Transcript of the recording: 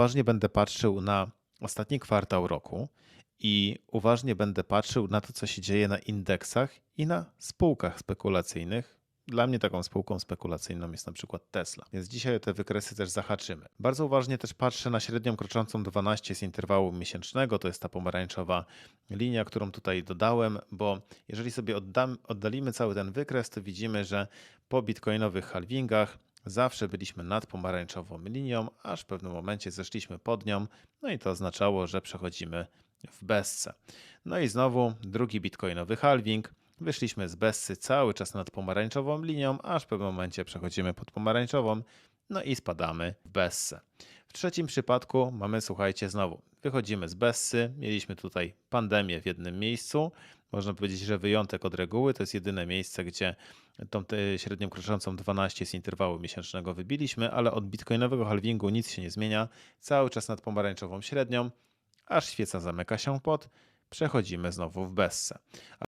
Uważnie będę patrzył na ostatni kwartał roku i uważnie będę patrzył na to, co się dzieje na indeksach i na spółkach spekulacyjnych. Dla mnie taką spółką spekulacyjną jest na przykład Tesla, więc dzisiaj o te wykresy też zahaczymy. Bardzo uważnie też patrzę na średnią kroczącą 12 z interwału miesięcznego, to jest ta pomarańczowa linia, którą tutaj dodałem, bo jeżeli sobie oddam, oddalimy cały ten wykres, to widzimy, że po bitcoinowych halvingach zawsze byliśmy nad pomarańczową linią, aż w pewnym momencie zeszliśmy pod nią, no i to oznaczało, że przechodzimy w bezce. No i znowu drugi bitcoinowy halving. Wyszliśmy z bezcy cały czas nad pomarańczową linią, aż w pewnym momencie przechodzimy pod pomarańczową, no i spadamy w bezce. W trzecim przypadku mamy, słuchajcie, znowu wychodzimy z bezcy. Mieliśmy tutaj pandemię w jednym miejscu. Można powiedzieć, że wyjątek od reguły to jest jedyne miejsce, gdzie tą średnią kroczącą 12 z interwału miesięcznego wybiliśmy, ale od bitcoinowego halvingu nic się nie zmienia. Cały czas nad pomarańczową średnią, aż świeca zamyka się pod, przechodzimy znowu w bezce.